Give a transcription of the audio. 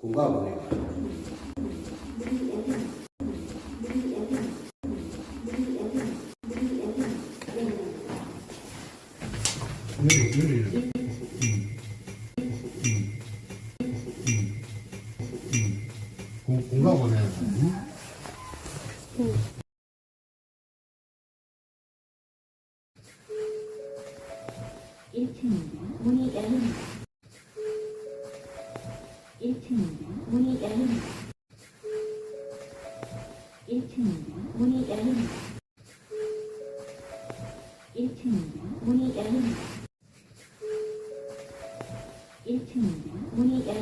공감을 해요. 공감을 해요. 일 1층입니다. 문이 열립니다. 1층입니다. 문이 열립니다. 1층입니다. 문이 열립니다. 1층입니다. 문이 열립니다.